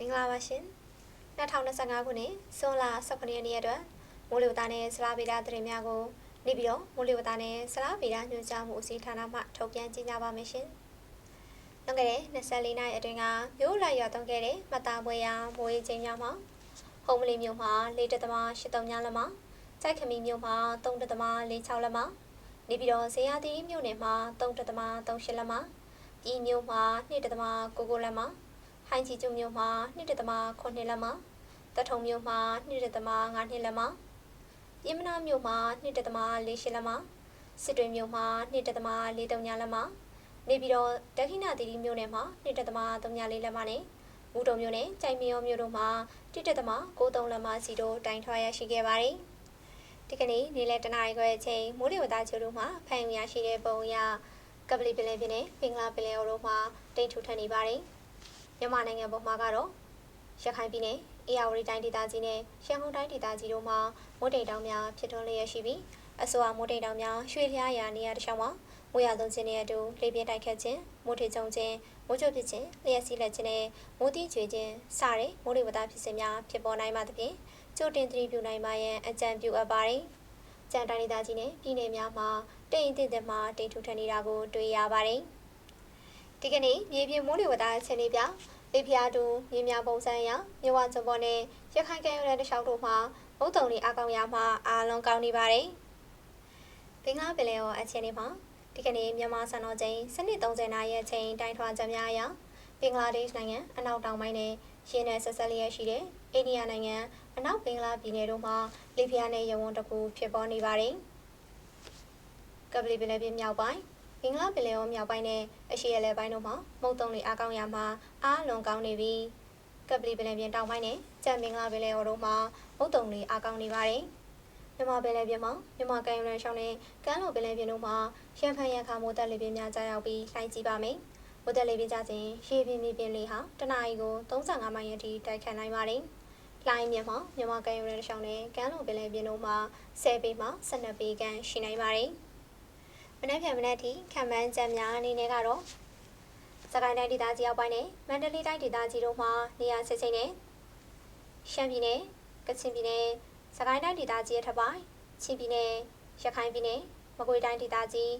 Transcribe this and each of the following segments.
မင်္ဂလာပါရှင်2025ခုနှစ်ဇွန်လ18ရက်နေ့အတွက်မိုးလေဝသနဲ့ဆလာဗေဒသတင်းများကိုနေပြီးတော့မိုးလေဝသနဲ့ဆလာဗေဒညွှန်ကြားမှုအစည်းဌာနမှထုတ်ပြန်ကြေညာပါမယ်ရှင်။နောက်ခဲ့တဲ့24နာရီအတွင်းကမြို့လိုက်ရွာသွန်းခဲ့တဲ့မတာပွဲရမိုးရေချိန်များမှာဟုံးမလီမြို့မှာ4.83ညလမစိုက်ခမီမြို့မှာ3.46လမနေပြီးတော့ဇေယျသီမြို့နယ်မှာ3.38လမပြည်မြို့မှာ2.99လမ ဟိုင်းချီကျုံမြို့မှာ2.9လက်မတထုံမြို့မှာ2.5နှစ်လက်မပြင်းမနာမြို့မှာ2.48လက်မစစ်တွေမြို့မှာ2.43လက်မနေပြီးတော့ဒက္ခိဏသီရိမြို့နယ်မှာ2.34လက်မနဲ့မူတုံမြို့နယ်ကြိုင်မီယောမြို့တို့မှာ1.93လက်မစီတို့တိုင်ထွားရရှိခဲ့ပါတယ်ဒီကနေ့နေ့လယ်တနာရီခွဲအချိန်မိုးလေဝသချို့တို့မှာဖန်ရရှိတဲ့ပုံအရကပလီပလင်ပြည်နယ်ပင်္ဂလာပလင်အိုတို့မှာတိတ်ထူထပ်နေပါတယ်။ မြန်မာနိုင်ငံပေါ်မှာကတော့ရခိုင်ပြည်နယ်အေရဝတီတိုင်းဒေသကြီးနဲ့ရန်ကုန်တိုင်းဒေသကြီးတို့မှာမိုးတိမ်တောင်များဖြစ်ထွန်းလျက်ရှိပြီးအဆိုအမိုးတိမ်တောင်များရွှေလျားရာနေရာတစ်လျှောက်မှာမိုးရသွန်းခြင်းနဲ့အတူလေပြင်းတိုက်ခတ်ခြင်းမိုးထေချုံခြင်းမိုးကြိုဖြစ်ခြင်းလျှက်စီးလက်ခြင်းနဲ့မိုးတိကျွေခြင်းစတဲ့မိုးလေဝသဖြစ်စဉ်များဖြစ်ပေါ်နိုင်မှသဖြင့်ကြိုတင်သတိပြုနိုင်မှရန်အကြံပြုအပ်ပါတယ်။ကြံတိုင်းဒေသကြီးနဲ့ပြည်နယ်များမှာတိမ်အင့်တဲ့မှာတိမ်ထူထပ်နေတာကိုတွေ့ရပါတယ်။ ဒီကနေ့မြေပြင်မိုးလေဝသအခြေအနေပြလေဖျားတူမြေများပုံစံရမြဝကျုံပေါ်နဲ့ရခိုင်ကဲရတဲ့တခြားတို့မှာမုတ်တုံလေးအကောင်ရမှာအားလုံးကောင်းနေပါတယ်။ဘင်္ဂလားပင်လယ်ော်အခြေအနေမှာဒီကနေ့မြန်မာစံတော်ချိန်7:30နာရီအချိန်တိုင်းထွာချက်များအရဘင်္ဂလားဒေ့ရှ်နိုင်ငံအနောက်တောင်ပိုင်းနဲ့ရင်းနယ်ဆက်ဆက်လျက်ရှိတဲ့အိန္ဒိယနိုင်ငံအနောက်ဘင်္ဂလားပြည်နယ်တို့မှာလေဖျားနဲ့ရဝန်းတစ်ခုဖြစ်ပေါ်နေပါတယ်။ကပလီပင်လယ်ပြင်မြောက်ပိုင်း င်္ဂလားပင်လယ်ော်မြောက်ပိုင်းနဲ့အရှေ့အလယ်ပိုင်းတို့မှာမုတ်တုံတွေအားကောင်းရမှာအားလွန်ကောင်းနေပြီးကပလီပင်လယ်ပြင်တောင်ပိုင်းနဲ့ကြံမင်္ဂလာပင်လယ်ော်တို့မှာမုတ်တုံတွေအားကောင်းနေပါတယ်။မြန်မာပင်လယ်ပြင်မှာမြန်မာကမ်းရိုးတန်းရှောင်းနဲ့ကမ်းလွန်ပင်လယ်ပြင်တို့မှာရန်ဖန်ရန်ခါမိုးတက်လေပြင်းများကြားရောက်ပြီးလှိုင်းကြည့်ပါမယ်။မိုးတက်လေပြင်းကြခြင်းရေပြင်းမြေပြင်လေဟာတနအီကို35မိုင်အထိတိုက်ခတ်နိုင်ပါတယ်။လိုင်းမြမှာမြန်မာကမ်းရိုးတန်းရှောင်းနဲ့ကမ်းလွန်ပင်လယ်ပြင်တို့မှာ10ပေမှ12ပေခန့်ရှိနိုင်ပါတယ်။ မနက်ဖြန်မနက်ထိခံမှန်းချက်များအနေနဲ့ကတော့စကိုင်းတိုင်းဒေသကြီးအောက်ပိုင်းနဲ့မန္တလေးတိုင်းဒေသကြီးတို့မှာနေရာစစ်စိမ့်နဲ့ရှမ်းပြည်နယ်ကချင်ပြည်နယ်စကိုင်းတိုင်းဒေသကြီးအထက်ပိုင်းချင်းပြည်နယ်ရခိုင်ပြည်နယ်မကွေးတိုင်းဒေသကြီး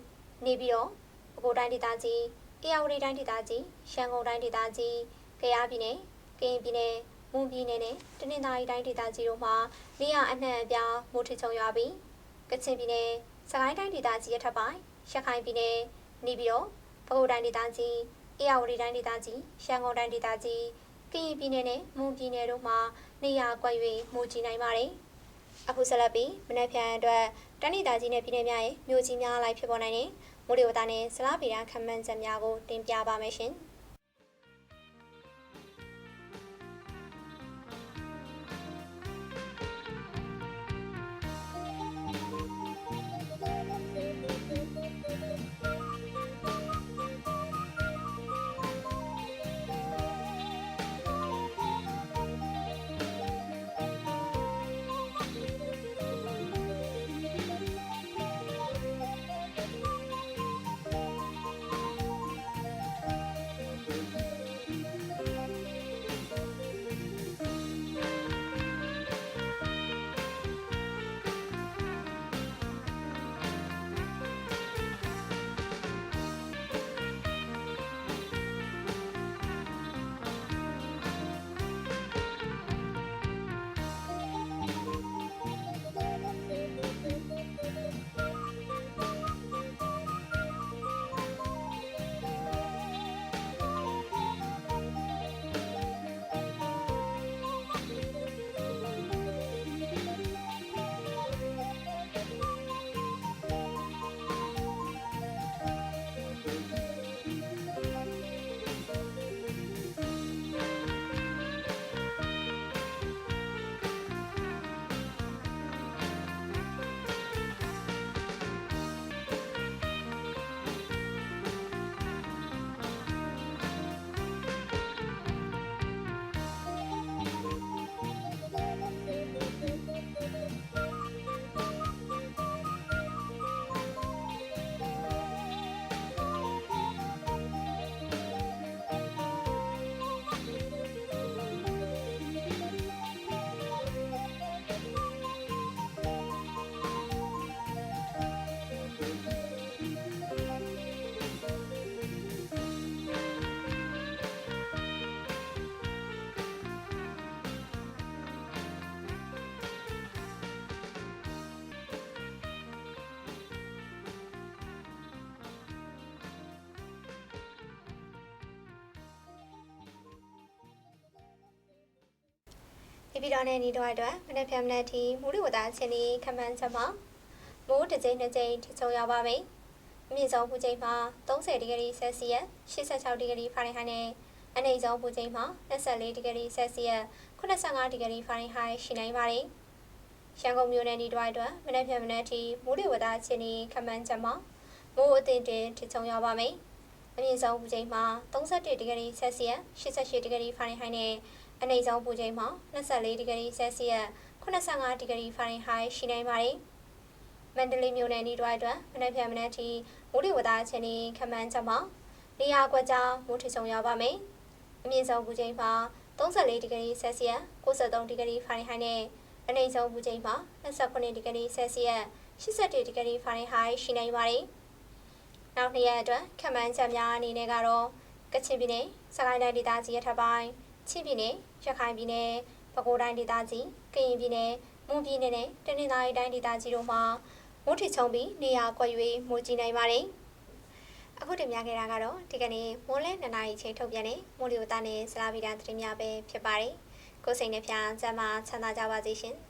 နေပြည်တော်ပဲခူးတိုင်းဒေသကြီးအေရဝတီတိုင်းဒေသကြီးရှမ်းကုန်တိုင်းဒေသကြီးကယားပြည်နယ်ကရင်ပြည်နယ်မွန်ပြည်နယ်နဲ့တနင်္သာရီတိုင်းဒေသကြီးတို့မှာနေရာအနှံ့အပြားမိုးထချုံရွာပြီးကချင်ပြည်နယ် စကိုင်းတိုင်းဒေသကြီးအထက်ပိုင်းရခိုင်ပြည်နယ်နေပြည်တော်ပဲခူးတိုင်းဒေသကြီးအေရဝတီတိုင်းဒေသကြီးရှမ်းကုန်တိုင်းဒေသကြီးကရင်ပြည်နယ်နဲ့မွန်ပြည်နယ်တို့မှာနေရာကွက်၍မိုးကြီးနိုင်ပါတယ်။အခုဆက်လက်ပြီးမနက်ဖြန်အတွက်တိုင်းဒေသကြီးနဲ့ပြည်နယ်များရဲ့မြို့ကြီးများလိုက်ဖြစ်ပေါ်နိုင်တဲ့မိုးလေဝသနဲ့ဇလားဗေဒခန့်မှန်းချက်များကိုတင်ပြပါမယ်ရှင်။ ဒီပြည်တော်နဲ့ညီတော်အတွက်မနေ့ဖြန်မနေ့ထိမူလဝတ္တအချင်းဒီခမန်းချက်မှာမိုးတစ်ကြိမ်နှစ်ကြိမ်ထိချုံရောက်ပါမယ်။အမြင့်ဆုံးပူချိန်မှာ30ဒီဂရီဆယ်စီယပ်86ဒီဂရီဖာရင်ဟိုက်နဲ့အနိမ့်ဆုံးပူချိန်မှာ24ဒီဂရီဆယ်စီယပ်85ဒီဂရီဖာရင်ဟိုက်ရှိနိုင်ပါတယ်။ရန်ကုန်မြို့နယ်ညီတော်အတွက်မနေ့ဖြန်မနေ့ထိမူလဝတ္တအချင်းဒီခမန်းချက်မှာမိုးအထင်တင်ထိချုံရောက်ပါမယ်။အမြင့်ဆုံးပူချိန်မှာ31ဒီဂရီဆယ်စီယပ်88ဒီဂရီဖာရင်ဟိုက်နဲ့ အနိမ့်ဆုံးပူချိန်မှာ24ဒီဂရီဆယ်စီယပ်85ဒီဂရီဖာရင်ဟိုက်ရှိနိုင်ပါတယ်။မန္တလေးမြို့နယ်ဤတွိုင်းအတွက်မနေ့ဖြန်မနေ့ထိမိုးလေဝသအခြေအနေခန့်မှန်းချက်မှာနေရာကွက်ကြားမိုးထချုံရောက်ပါမယ်။အမြင့်ဆုံးပူချိန်မှာ34ဒီဂရီဆယ်စီယပ်63ဒီဂရီဖာရင်ဟိုက်နဲ့အနိမ့်ဆုံးပူချိန်မှာ29ဒီဂရီဆယ်စီယပ်81ဒီဂရီဖာရင်ဟိုက်ရှိနိုင်ပါတယ်။နောက်နှစ်ရက်အတွက်ခန့်မှန်းချက်များအနေနဲ့ကတော့ကချင်ပြည်နယ်၊စကိုင်းတိုင်းဒေသကြီးရထပ်ပိုင်း ချင်းပြည်နယ်ရခိုင်ပြည်နယ်ပဲခူးတိုင်းဒေသကြီးကရင်ပြည်နယ်မွန်ပြည်နယ်နဲ့တနင်္သာရီတိုင်းဒေသကြီးတို့မှာမိုးထချုံပြီးနေရာကွက်၍မိုးကြီးနိုင်ပါတယ်။အခုတင်ပြခဲ့တာကတော့ဒီကနေ့မိုးလဲ2နာရီချိန်ထုတ်ပြန်တဲ့မိုးလေဝသနဲ့စလာဗီဒန်သတင်းများပဲဖြစ်ပါတယ်။ကိုယ်စိတ်နှပြစမ်းမချမ်းသာကြပါစေရှင်။